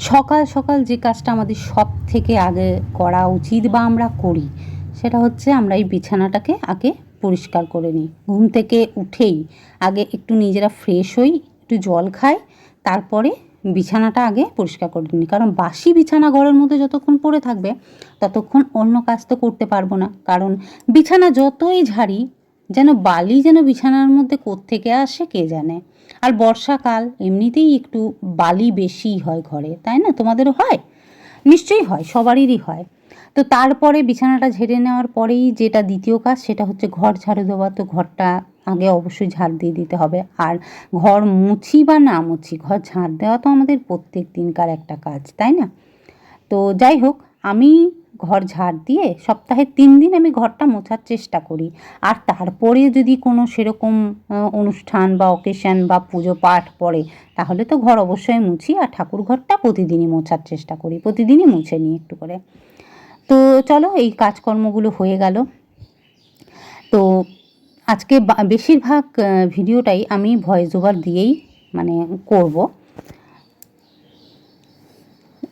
সকাল সকাল যে কাজটা আমাদের সব থেকে আগে করা উচিত বা আমরা করি, সেটা হচ্ছে আমরা এই বিছানাটাকে আগে পরিষ্কার করে নিই। ঘুম থেকে উঠেই আগে একটু নিজেরা ফ্রেশ হই, একটু জল খাই, তারপরে বিছানাটা আগে পরিষ্কার করে নিই। কারণ বাসি বিছানা ঘরের মধ্যে যতক্ষণ পড়ে থাকবে, ততক্ষণ অন্য কাজ তো করতে পারব না। কারণ বিছানা যতই ঝাড়ি, যেন বালি যেন বিছানার মধ্যে কোত্থেকে আসে কে জানে? আর বর্ষাকাল এমনিতেই একটু বালি বেশি হয় ঘরে, তাই না? তোমাদেরও হয়? নিশ্চয়ই হয়, সবারই হয়। তো তারপরে বিছানাটা ঝেড়ে নেওয়ার পরেই যেটা দ্বিতীয় কাজ সেটা হচ্ছে ঘর ঝাড়ু দেওয়া। তো ঘরটা আগে অবশ্যই ঝাড় দিয়ে দিতে হবে। আর ঘর মুছি বা না মুছি, ঘর ঝাড় দেওয়া তো আমাদের প্রত্যেক দিনকার একটা কাজ, তাই না? তো যাই হোক আমি ঘর ঝাড় দিয়ে সপ্তাহে তিন দিন আমি ঘরটা মোছার চেষ্টা করি। আর তারপরে যদি কোনো সেরকম অনুষ্ঠান বা অকেশন বা পুজো পাঠ পড়ে, তাহলে তো ঘর অবশ্যই মুছি আর ঠাকুর ঘরটা প্রতিদিনই মোছার চেষ্টা করি, প্রতিদিনই মুছে নিই একটু করে। তো চলো এই কাজকর্মগুলো হয়ে গেল। তো আজকে বেশিরভাগ ভিডিওটাই আমি ভয়েস ওভার দিয়েই মানে করব।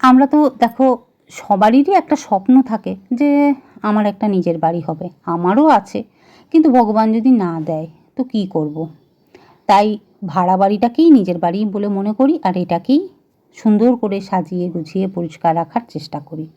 আমরা তো দেখো সবারই একটা স্বপ্ন থাকে যে আমার একটা নিজের বাড়ি হবে, আমারও আছে। কিন্তু ভগবান যদি না দেয়, তো কি করব। তাই ভাড়া বাড়িটাকেই নিজের বাড়ি বলে মনে করি আর এটাকেই সুন্দর করে সাজিয়ে গুছিয়ে পরিষ্কার রাখার চেষ্টা করি।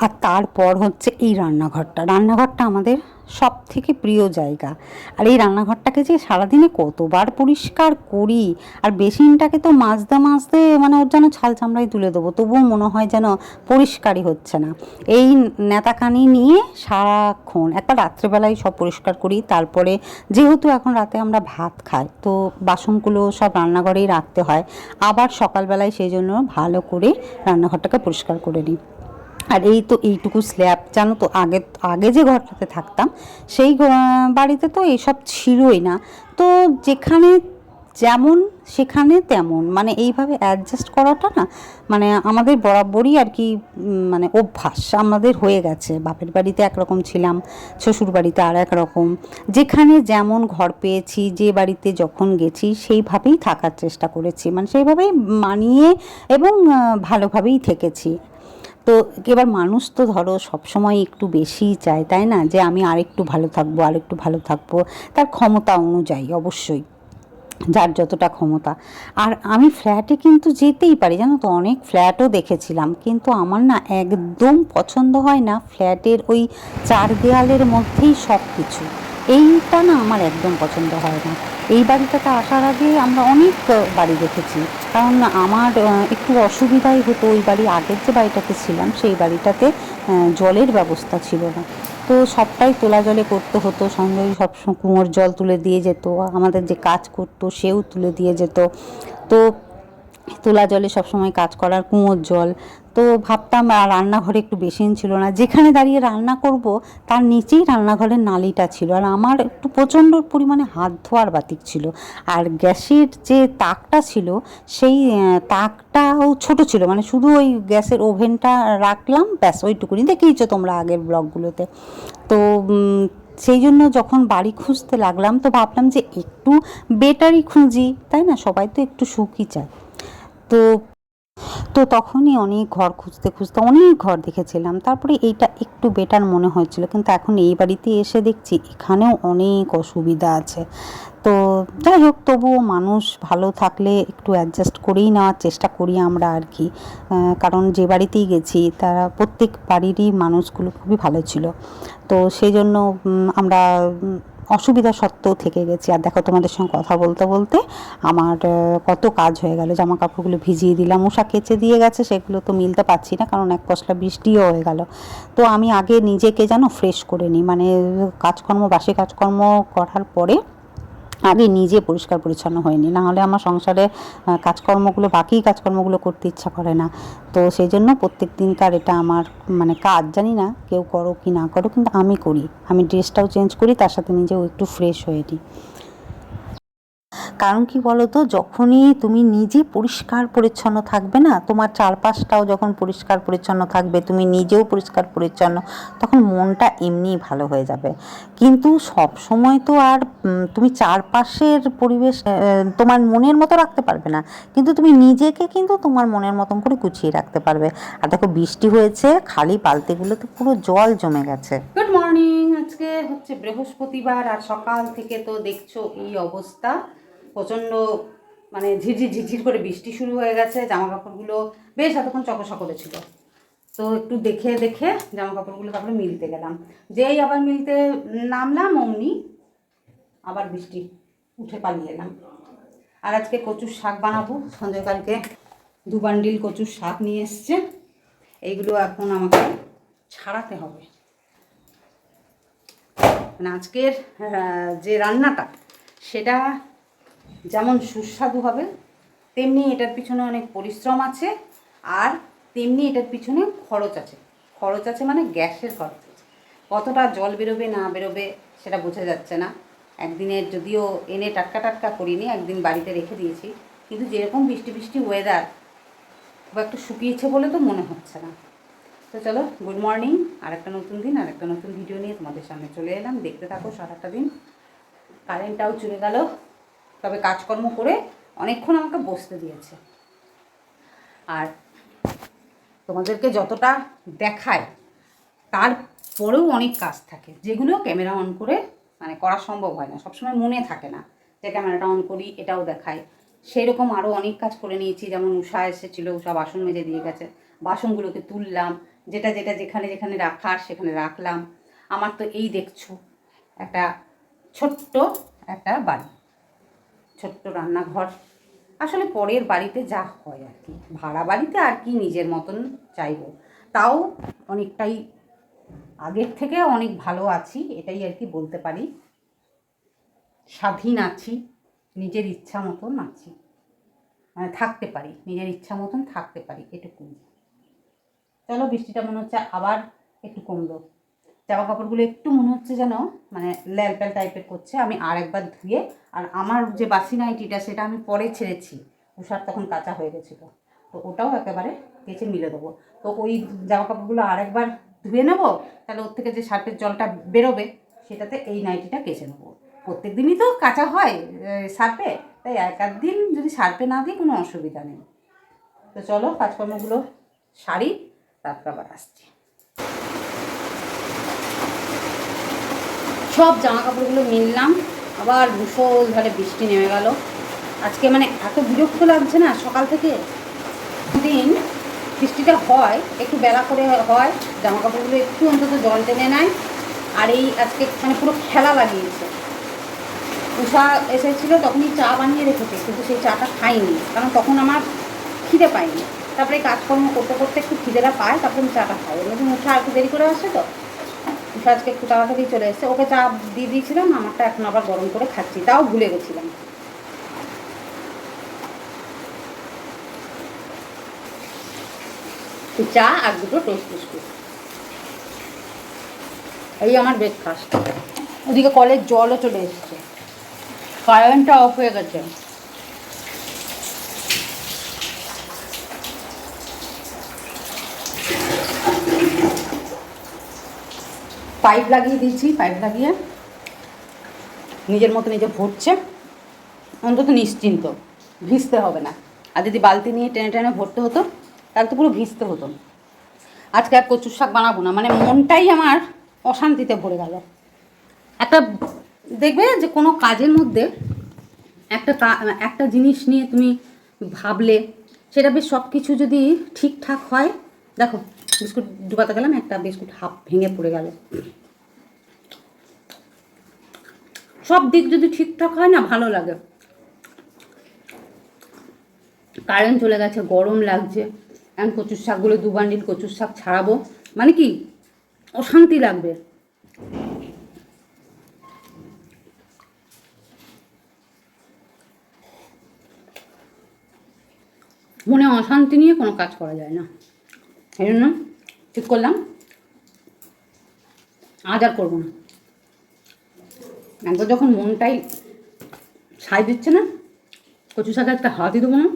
আর তারপর হচ্ছে এই রান্নাঘরটা। রান্নাঘরটা আমাদের সব থেকে প্রিয় জায়গা। আর এই রান্নাঘরটাকে যে সারাদিনে কতবার পরিষ্কার করি, আর বেসিনটাকে তো মাজতে মাজতে মানে ওর যেন ছাল চামড়াই তুলে দেবো, তবুও মনে হয় যেন পরিষ্কারই হচ্ছে না। এই নেতাকানি নিয়ে সারাক্ষণ, একবার রাত্রেবেলায় সব পরিষ্কার করি, তারপরে যেহেতু এখন রাতে আমরা ভাত খাই, তো বাসনগুলো সব রান্নাঘরেই রাখতে হয়। আবার সকালবেলায় সেই জন্য ভালো করে রান্নাঘরটাকে পরিষ্কার করে নিই। আর এই তো এইটুকু স্ল্যাব জানো তো, আগে আগে যে ঘরটাতে থাকতাম, সেই বাড়িতে তো এসব ছিলই না। তো যেখানে যেমন, সেখানে তেমন মানে এইভাবে অ্যাডজাস্ট করাটা না মানে আমাদের বরাবরই আর কি মানে অভ্যাস, আমাদের হয়ে গেছে। বাপের বাড়িতে একরকম ছিলাম, শ্বশুর বাড়িতে আর এক রকম যেখানে যেমন ঘর পেয়েছি, যে বাড়িতে যখন গেছি, সেইভাবেই থাকার চেষ্টা করেছি। মানে সেইভাবেই মানিয়ে এবং ভালোভাবেই থেকেছি। তো এবার মানুষ তো ধরো সবসময় একটু বেশিই চায়, তাই না? যে আমি আরেকটু ভালো থাকব, আরেকটু ভালো থাকব। তার ক্ষমতা অনুযায়ী অবশ্যই, যার যতটা ক্ষমতা। আর আমি ফ্ল্যাটে কিন্তু যেতেই পারি, জানো তো? অনেক ফ্ল্যাটও দেখেছিলাম, কিন্তু আমার না একদম পছন্দ হয় না ফ্ল্যাটের ওই চার দেয়ালের মধ্যেই সব কিছু এইটা না আমার একদম পছন্দ হয় না। এই বাড়িটাতে আসার আগে আমরা অনেক বাড়ি দেখেছি। কারণ আমার একটু অসুবিধাই হতো ওই বাড়ি আগের যে বাড়িটাতে ছিলাম, সেই বাড়িটাতে জলের ব্যবস্থা ছিল না। তো সবটাই তোলা জলে করতে হতো সঞ্জয় সবসময় কুয়োর জল তুলে দিয়ে যেত, আমাদের যে কাজ করতো সেও তুলে দিয়ে যেত। তো তোলা জলে সবসময় কাজ করার কুয়োর জল তো ভাবতাম রান্নাঘরে একটু বেসিন ছিল না। যেখানে দাঁড়িয়ে রান্না করব, তার নিচেই রান্নাঘরের নালিটা ছিল। আর আমার একটু প্রচণ্ড পরিমাণে হাত ধোয়ার বাতিক ছিল। আর গ্যাসের যে তাকটা ছিল, সেই তাকটাও ছোট ছিল। মানে শুধু ওই গ্যাসের ওভেনটা রাখলাম, ব্যাস, ওইটুকুনি। দেখেইছো তোমরা আগের ব্লগগুলোতে। তো সেই জন্য যখন বাড়ি খুঁজতে লাগলাম, তো ভাবলাম যে একটু বেটারই খুঁজি। তাই না? সবাই তো একটু সুখই চায়। তো তো তখনই অনেক ঘর খুঁজতে খুঁজতে অনেক ঘর দেখেছিলাম। তারপরে এইটা একটু বেটার মনে হয়েছিল। কিন্তু এখন এই বাড়িতে এসে দেখছি এখানেও অনেক অসুবিধা আছে। তো যাই হোক, তবুও মানুষ ভালো থাকলে একটু অ্যাডজাস্ট করেই নেওয়ার চেষ্টা করি আমরা আর কি। কারণ যে বাড়িতেই গেছি, তারা প্রত্যেক বাড়িরই মানুষগুলো খুবই ভালো ছিল। তো সেই জন্য আমরা অসুবিধা সত্ত্বেও থেকে গেছি। আর দেখো তোমাদের সঙ্গে কথা বলতে বলতে আমার কত কাজ হয়ে গেল। জামা কাপড়গুলো ভিজিয়ে দিলাম, উষা কেচে দিয়ে গেছে, সেগুলো তো মিলতে পারছি না, কারণ এক পশলা বৃষ্টিও হয়ে গেল। তো আমি আগে নিজেকে যেন ফ্রেশ করে নিই। মানে কাজকর্ম, বাসি কাজকর্ম করার পরে আগে নিজে পরিষ্কার পরিচ্ছন্ন হয়নি। না হলে আমার সংসারে কাজকর্মগুলো, বাকি কাজকর্মগুলো করতে ইচ্ছা করে না। তো সেই জন্য প্রত্যেক দিনকার এটা আমার মানে কাজ জানি না কেউ করো কি না করো, কিন্তু আমি করি। আমি ড্রেসটাও চেঞ্জ করি, তার সাথে নিজেও একটু ফ্রেশ হয়ে নিই। কারণ কি বলো তো যখনই তুমি নিজে পরিষ্কার পরিচ্ছন্ন থাকবে না, তোমার চারপাশটাও যখন পরিষ্কার পরিচ্ছন্ন থাকবে, তুমি নিজেও পরিষ্কার পরিচ্ছন্ন, তখন মনটা এমনিই ভালো হয়ে যাবে। কিন্তু সব সময় তো আর তুমি চারপাশের পরিবেশ তোমার মনের মতো রাখতে পারবে না। কিন্তু তুমি নিজেকে কিন্তু তোমার মনের মতন করে গুছিয়ে রাখতে পারবে। আর দেখো, বৃষ্টি হয়েছে, খালি বালতিগুলোতে পুরো জল জমে গেছে। গুড মর্নিং আজকে হচ্ছে বৃহস্পতিবার, আর সকাল থেকে তো দেখছ এই অবস্থা। প্রচণ্ড মানে ঝিরঝির ঝিরঝির করে বৃষ্টি শুরু হয়ে গেছে জামা কাপড়গুলো বেশ এতক্ষণ চকসা করেছিল তো একটু দেখে দেখে জামা কাপড়গুলো তারপরে মিলতে গেলাম। যেই আবার মিলতে নামলাম, অমনি আবার বৃষ্টি উঠে পালিয়ে এলাম। আর আজকে কচুর শাক বানাবো। সঞ্জয় কালকে দু বান্ডিল কচুর শাক নিয়ে এসছে। এইগুলো এখন আমাকে ছাড়াতে হবে। মানে আজকের যে রান্নাটা, সেটা যেমন সুস্বাদু হবে, তেমনি এটার পিছনে অনেক পরিশ্রম আছে আর তেমনি এটার পিছনে খরচ আছে। খরচ আছে মানে গ্যাসের খরচ আছে। কতটা জল বেরোবে না বেরোবে সেটা বোঝা যাচ্ছে না। একদিনের যদিও এনে টাটকা টাটকা করিনি, একদিন বাড়িতে রেখে দিয়েছি। কিন্তু যেরকম বৃষ্টি বৃষ্টি ওয়েদার খুব একটু শুকিয়েছে বলে তো মনে হচ্ছে না। তো চলো গুড মর্নিং আর একটা নতুন দিন আর একটা নতুন ভিডিও নিয়ে তোমাদের সামনে চলে এলাম। দেখতে থাকো সারাটা দিন। কারেন্টটাও চলে গেল। তবে কাজকর্ম করে অনেকক্ষণ আমাকে বসতে দিয়েছে। আর তোমাদেরকে যতটা দেখায় তারপরেও অনেক কাজ থাকে, যেগুলো ক্যামেরা অন করে মানে করা সম্ভব হয় না। সবসময় মনে থাকে না যে ক্যামেরাটা অন করি, এটাও দেখায়। সেই রকম আরও অনেক কাজ করে নিয়েছি, যেমন উষা এসেছিল, উষা বাসন মেজে দিয়ে গেছে। বাসনগুলোকে তুললাম, যেটা যেটা যেখানে যেখানে রাখার সেখানে রাখলাম। আমার তো এই দেখছ, একটা ছোট্ট একটা বাড়ি। ছোট্ট রান্নাঘর। আসলে পরের বাড়িতে যা হয় আর কি। ভাড়া বাড়িতে আর কি নিজের মতন চাইব। তাও অনেকটাই আগের থেকে অনেক ভালো আছি, এটাই আর কি বলতে পারি। স্বাধীন আছি, নিজের ইচ্ছা মতন আছি। মানে থাকতে পারি, নিজের ইচ্ছা মতন থাকতে পারি, এটুকুই। চলো বৃষ্টিটা মনে হচ্ছে আবার একটু কমলো। জামা কাপড়গুলো একটু মনে হচ্ছে যেন মানে ল্যালপ্যাল টাইপের করছে। আমি আর একবার ধুয়ে, আর আমার যে বাসি নাইটিটা সেটা আমি পরে ছেড়েছি। উষার তখন কাঁচা হয়ে গেছিল। তো ওটাও একেবারে কেচে মিলে দেবো। তো ওই জামা কাপড়গুলো আর একবার ধুয়ে নেব, তাহলে ওর থেকে যে শার্টের জলটা বেরোবে, সেটাতে এই নাইটিটা কেচে নেব। প্রত্যেক দিনই তো কাঁচা হয় সার্পে তাই এক দিন যদি সার্পে না দিই কোনো অসুবিধা নেই। তো চলো কাজকর্মগুলো সারি তারপর আবার আসছি। সব জামা কাপড়গুলো মিললাম। আবার মুসলধারে বৃষ্টি নেমে গেল। আজকে মানে এত বিরক্ত লাগছে না সকাল থেকে? দিন বৃষ্টিটা হয়, একটু বেলা করে হয় জামা কাপড়গুলো একটু অন্তত জল টেনে নেয়। আর এই আজকে মানে পুরো খেলা লাগিয়েছে। উষা এসেছিল তখনই চা বানিয়ে রেখেছে, কিন্তু সেই চাটা খাইনি কারণ তখন আমার খিদে পাইনি তারপরে কাজকর্ম করতে করতে একটু খিদেটা পায়, তারপরে আমি চাটা খাই। এমনি উষা আর একটু দেরি করে আসে তো উষা আজকে একটু তাড়াতাড়ি চলে এসেছে। ওকে চা দিয়ে দিয়েছিলাম, আমারটা এখন আবার গরম করে খাচ্ছি। তাও ভুলে গেছিলাম। চা আর দুটো টোস্ট বিস্কুট। এই আমার ব্রেকফাস্ট ওদিকে কলের জলও চলে এসছে। কারেন্টটা অফ হয়ে গেছে। পাইপ লাগিয়ে দিয়েছি, পাইপ লাগিয়ে। নিজের মতো নিজে ভরছে। অন্তত নিশ্চিন্ত, ভিজতে হবে না। আর যদি বালতি নিয়ে টেনে টেনে ভরতে হতো, তাহলে তো পুরো ভিজতে হতো। আজকে আর কচুর শাক বানাবো না মানে মনটাই আমার অশান্তিতে ভরে গেল। একটা, দেখবে যে কোনো কাজের মধ্যে একটা একটা জিনিস নিয়ে তুমি ভাবলে, সেটা বেশ সব কিছু যদি ঠিকঠাক হয় দেখো, বিস্কুট ডুবাতে গেলাম একটা বিস্কুট হাফ ভেঙে পড়ে গেল। সব দিক যদি ঠিকঠাক হয় না, ভালো লাগে। কারেন্ট চলে গেছে, গরম লাগছে। এখন কচুর শাকগুলো দু বান্ডিল কচুর শাক ছাড়াবো। মানে কি? অশান্তি লাগবে। মনে অশান্তি নিয়ে কোনো কাজ করা যায় না। এই জন্য ঠিক করলাম। আজ আর করব না। একবার যখন মনটাই সায় দিচ্ছে না, কচু শাকে একটা হাতি দেবো না,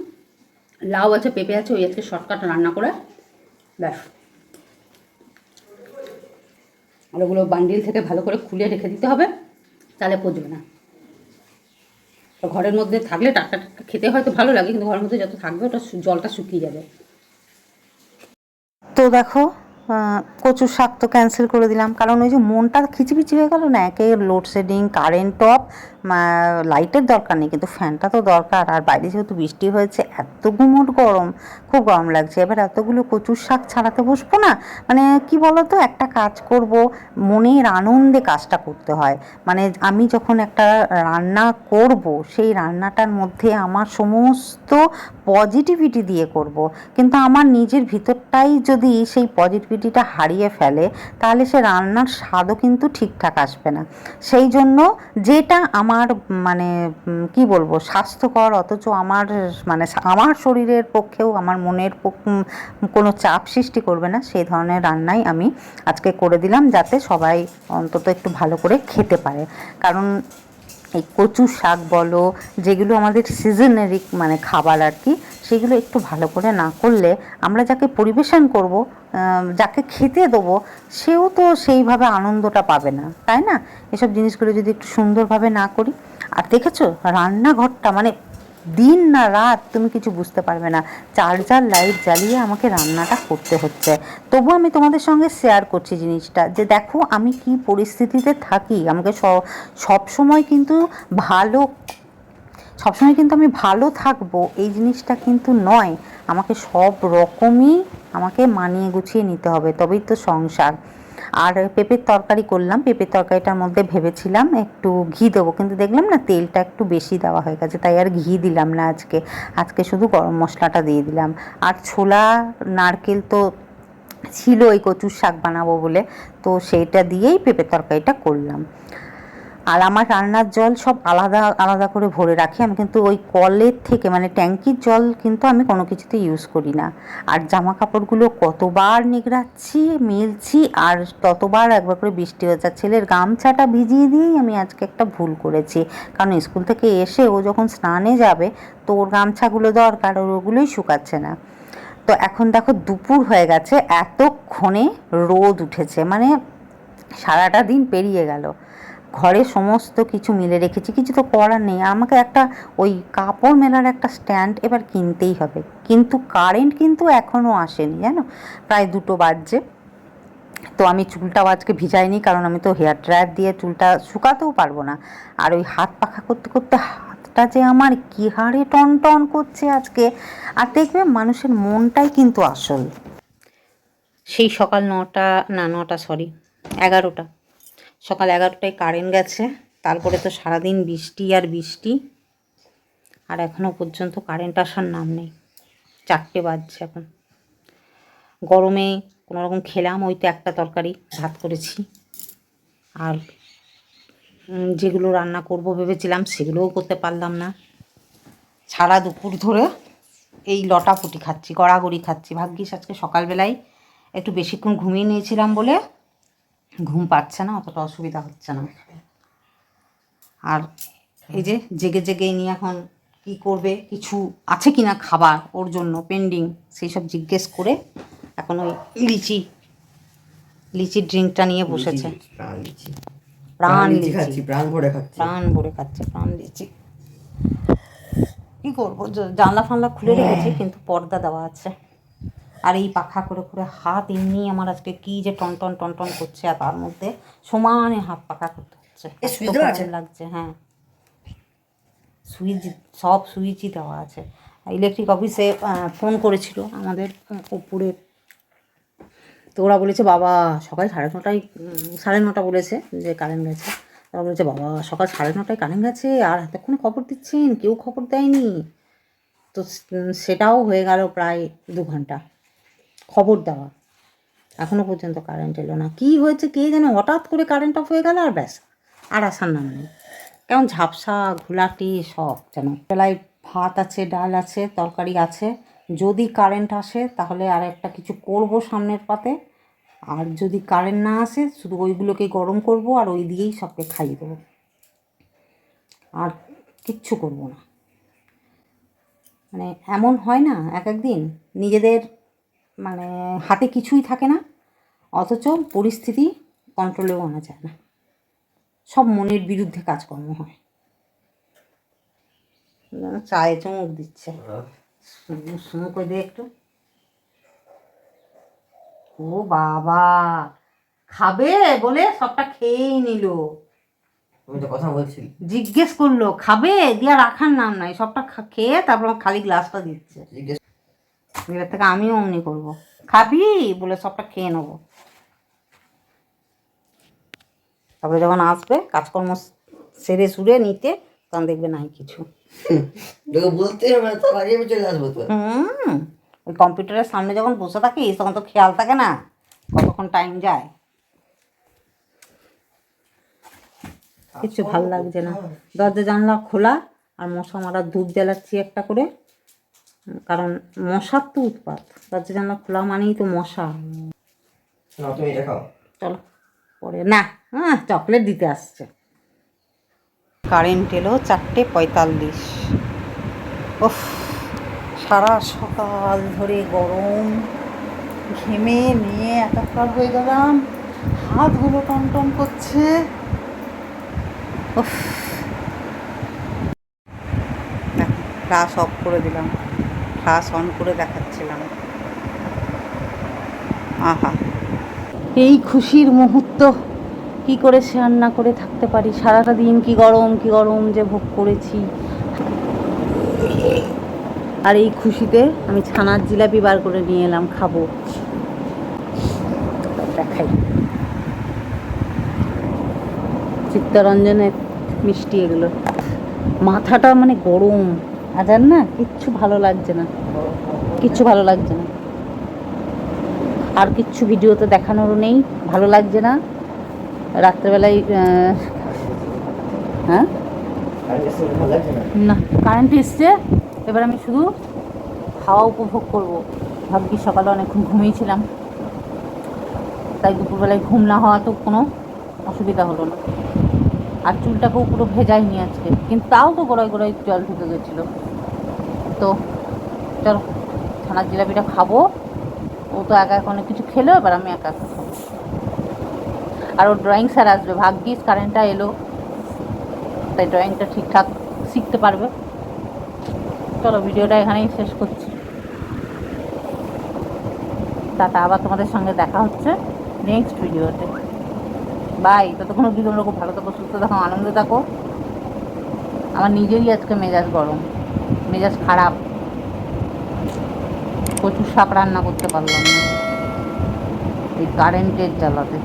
লাউ আছে, পেঁপে আছে, ওই আজকে শর্টকাট রান্না করে, ব্যাস। আর ওগুলো বান্ডিল থেকে ভালো করে খুলে রেখে দিতে হবে, তাহলে পচবে না। ঘরের মধ্যে থাকলে টাটকা টাটকা খেতে হয়তো ভালো লাগে, কিন্তু ঘরের মধ্যে যত থাকবে ওটা জলটা শুকিয়ে যাবে। তো দেখো কচুর শাক তো ক্যান্সেল করে দিলাম। কারণ ওই যে মনটা খিচিবিচি হয়ে গেল না একে লোডশেডিং কারেন্ট অফ লাইটের দরকার নেই, কিন্তু ফ্যানটা তো দরকার। আর বাইরে যেহেতু বৃষ্টি হয়েছে, এত গুমোট গরম, খুব গরম লাগছে। এবার এতগুলো কচুর শাক ছাড়াতে বসবো না? মানে কি বলতো? একটা কাজ করব, মনের আনন্দে কাজটা করতে হয়। মানে আমি যখন একটা রান্না করব, সেই রান্নাটার মধ্যে আমার সমস্ত পজিটিভিটি দিয়ে করব। কিন্তু আমার নিজের ভিতরটাই যদি সেই পজিটিভিটিটা হারিয়ে ফেলে, তাহলে সে রান্নার স্বাদও কিন্তু ঠিকঠাক আসবে না। সেই জন্য যেটা আমার মানে উম, কি বলব স্বাস্থ্যকর অথচ আমার মানে আমার শরীরের পক্ষেও আমার মনের কোনো চাপ সৃষ্টি করবে না। সেই ধরনের রান্নাই আমি আজকে করে দিলাম যাতে সবাই অন্তত একটু ভালো করে খেতে পারে। কারণ এই কচু শাক বলো, যেগুলো আমাদের সিজনারি মানে খাবার আর কি, সেগুলো একটু ভালো করে না করলে আমরা যাকে পরিবেশন করব যাকে খেতে দেবো, সেও তো সেইভাবে আনন্দটা পাবে না, তাই না? এসব জিনিসগুলো যদি একটু সুন্দরভাবে না করি। আর দেখেছ, রান্নাঘরটা মানে দিন না রাত তুমি কিছু বুঝতে পারবে না। চার্জার, লাইট জ্বালিয়ে আমাকে রান্নাটা করতে হচ্ছে। তবু আমি তোমাদের সঙ্গে শেয়ার করছি জিনিসটা যে দেখো, আমি কি পরিস্থিতিতে থাকি? আমাকে সব সময় কিন্তু ভালো সবসময় কিন্তু আমি ভালো থাকব, এই জিনিসটা কিন্তু নয়। আমাকে সব রকমই আমাকে মানিয়ে গুছিয়ে নিতে হবে, তবেই তো সংসার। আর পেঁপের তরকারি করলাম। পেঁপের তরকারিটার মধ্যে ভেবেছিলাম একটু ঘি দেবো, কিন্তু দেখলাম না তেলটা একটু বেশি দেওয়া হয়ে গেছে, তাই আর ঘি দিলাম না আজকে। আজকে শুধু গরম মশলাটা দিয়ে দিলাম। আর ছোলা, নারকেল তো ছিল ওই কচুর শাক বানাবো বলে, তো সেইটা দিয়েই পেঁপের তরকারিটা করলাম। আর আমার রান্নার জল সব আলাদা আলাদা করে ভরে রাখি। আমি কিন্তু ওই কলের থেকে মানে ট্যাঙ্কির জল কিন্তু আমি কোনো কিছুতে ইউজ করি না। আর জামা কাপড়গুলো কতবার নিগড়াচ্ছি, মেলছি, আর ততবার একবার করে বৃষ্টি আর ছেলের গামছাটা ভিজিয়ে দিয়েই আমি আজকে একটা ভুল করেছি। কারণ স্কুল থেকে এসে ও যখন স্নানে যাবে, তো ওর গামছাগুলো দরকার ওর ওগুলোই শুকাচ্ছে না। তো এখন দেখো দুপুর হয়ে গেছে, এতক্ষণে রোদ উঠেছে। মানে সারাটা দিন পেরিয়ে গেল। ঘরে সমস্ত কিছু মিলে রেখেছি, কিছু তো করার নেই। আমাকে একটা ওই কাপড় মেলার একটা স্ট্যান্ড এবার কিনতেই হবে। কিন্তু কারেন্ট কিন্তু এখনও আসেনি, জানো? প্রায় দুটো বাজছে। তো আমি চুলটাও আজকে ভিজাইনি, কারণ আমি তো হেয়ার ড্রায়ার দিয়ে চুলটা শুকাতেও পারব না। আর ওই হাত পাখা করতে করতে হাতটা যে আমার কি হারে টন টন করছে আজকে। আর দেখবে মানুষের মনটাই কিন্তু আসল। সেই সকাল নটা, না, নটা সরি এগারোটা। সকাল এগারোটায় কারেন্ট গেছে, তারপরে তো সারাদিন বৃষ্টি আর বৃষ্টি। আর এখনও পর্যন্ত কারেন্ট আসার নাম নেই। চারটে বাজছে এখন। গরমে কোনো রকম খেলাম, ওই তো একটা তরকারি ভাত করেছি। আর যেগুলো রান্না করব ভেবেছিলাম সেগুলোও করতে পারলাম না। সারা দুপুর ধরে এই লটাপুটি খাচ্ছি, গড়াগড়ি খাচ্ছি। ভাগ্যিস আজকে সকালবেলায় একটু বেশিক্ষণ ঘুমিয়ে নিয়েছিলাম বলে ঘুম পাচ্ছে না অতটা অসুবিধা হচ্ছে না। আর এই যে জেগে জেগে নিয়ে এখন কি করবে কিছু আছে কি না খাবার ওর জন্য পেন্ডিং সেই সব জিজ্ঞেস করে এখন ওই লিচি লিচির ড্রিঙ্কটা নিয়ে বসেছে। প্রাণ লিচি প্রাণ লিচি লিচি ভরে খাচ্ছি। প্রাণ ভরে খাচ্ছে প্রাণ লিচি কি করব? জানলা ফানলা খুলে রেখেছি কিন্তু পর্দা দেওয়া আছে। আর এই পাখা করে করে হাত এমনি আমার আজকে কি যে টন টন টন টন করছে আর তার মধ্যে সমানে হাত পাখা করতে হচ্ছে। লাগছে হ্যাঁ। সুইচ সব সুইচই দেওয়া আছে। ইলেকট্রিক অফিসে ফোন করেছিল আমাদের উপরে তো ওরা বলেছে বাবা সকাল সাড়ে নটায় সাড়ে নটা বলেছে যে কারেন্ট গেছে। ওরা বলেছে বাবা সকাল সাড়ে নটায় কারেন্ট গেছে আর এতক্ষণে খবর দিচ্ছেন কেউ খবর দেয়নি। তো সেটাও হয়ে গেল প্রায় দু ঘণ্টা। খবর দেওয়া। এখনও পর্যন্ত কারেন্ট এলো না। কী হয়েছে, কে যেন হঠাৎ করে কারেন্ট অফ হয়ে গেল আর ব্যাস, আর আসার নাম নেই। কেমন ঝাপসা, ঘোলাটি সব যেন। বেলায় ভাত আছে, ডাল আছে, তরকারি আছে। যদি কারেন্ট আসে, তাহলে আর একটা কিছু করব সামনের পাতে। আর যদি কারেন্ট না আসে, শুধু ওইগুলোকে গরম করব আর ওই দিয়েই সবকে খাইয়ে দেবো। আর কিচ্ছু করব না। মানে এমন হয় না, এক একদিন নিজেদের মানে হাতে কিছুই থাকে না অথচ পরিস্থিতি কন্ট্রোলেও আনা যায় না। সব মনের বিরুদ্ধে কাজকর্ম হয়। চায়ে চুমুক দিচ্ছে। সুমুক করে দে একটু। ও বাবা খাবে বলে সবটা খেয়েই নিল। তুমি তো কথা বলছিলি। জিজ্ঞেস করল খাবে? দিয়া রাখার নাম নাই সবটা খেয়ে তারপর খালি গ্লাসটা দিচ্ছে। জিজ্ঞেস এবার থেকে আমিও অমনি করব। খাবি? বলে সবটা খেয়ে নেব। তারপরে যখন আসবে কাজকর্ম সেরে সুরে নিতে তখন দেখবে নাই কিছু। বলতে হবে হুম। ওই কম্পিউটারের সামনে যখন বসে থাকিস তখন তো খেয়াল থাকে না কতক্ষণ টাইম যায়। কিছু ভালো লাগছে না। দরজা জানলা খোলা আর মশা মারার ধূপ জ্বালাচ্ছি একটা করে। কারণ মশার তো উৎপাত দরজা জানলা খোলা মানেই তো মশা। তুমি চলো পরে না হ্যাঁ চকলেট দিতে আসছে। কারেন্ট এলো চারটে পঁয়তাল্লিশ। ওফ সারা সকাল ধরে গরম। ঘেমে নিয়ে এক একাকার হয়ে গেলাম। হাতগুলো টনটন করছে। উফ। ফ্লাশ অফ করে দিলাম। ফ্লাশ অন করে দেখাচ্ছিলাম। আহা। এই খুশির মুহূর্ত, কি করে শেয়ার না করে থাকতে পারি? সারাটা দিন কি গরম কি গরম যে ভোগ করেছি। আর এই খুশিতে আমি ছানার জিলাপি বার করে নিয়ে এলাম, খাব। দেখাই। চিত্তরঞ্জনের মিষ্টি এগুলো। মাথাটা মানে গরম। আজার না, কিচ্ছু ভালো লাগছে না। কিচ্ছু ভালো লাগছে না। আর কিচ্ছু ভিডিওতে দেখানোরও নেই, ভালো লাগছে না। রাত্রেবেলায় হ্যাঁ? না কারেন্ট এসছে, এবার আমি শুধু হাওয়া উপভোগ করব। ভাবছি সকালে অনেকক্ষণ ঘুমিয়েছিলাম তাই দুপুরবেলায় ঘুম না হওয়া তো কোনো অসুবিধা হলো না। আর চুলটাকেও পুরো ভেজাইনি আজকে। কিন্তু তাও তো গোড়ায় গোড়ায় জল ঢুকে গেছিল। তো চলো, ছানার জিলাপিটা খাব। ও তো একা অনেক কিছু খেলো, এবার আমি একা আর ও ড্রয়িং স্যার আসবে। ভাগ্যিস কারেন্টটা এলো। তাই ড্রয়িংটা ঠিকঠাক শিখতে পারবে। চলো, ভিডিওটা এখানেই শেষ করছি। টাটা, আবার তোমাদের সঙ্গে দেখা হচ্ছে নেক্সট ভিডিওতে বাই ততক্ষণ অব্দি তোমরা খুব ভালো থাকো, সুস্থ থাকো, আনন্দে থাকো। আমার নিজেরই আজকে মেজাজ গরম, মেজাজ খারাপ। প্রচুর সাপ রান্না করতে পারলাম না। এই কারেন্টের জ্বালাতে।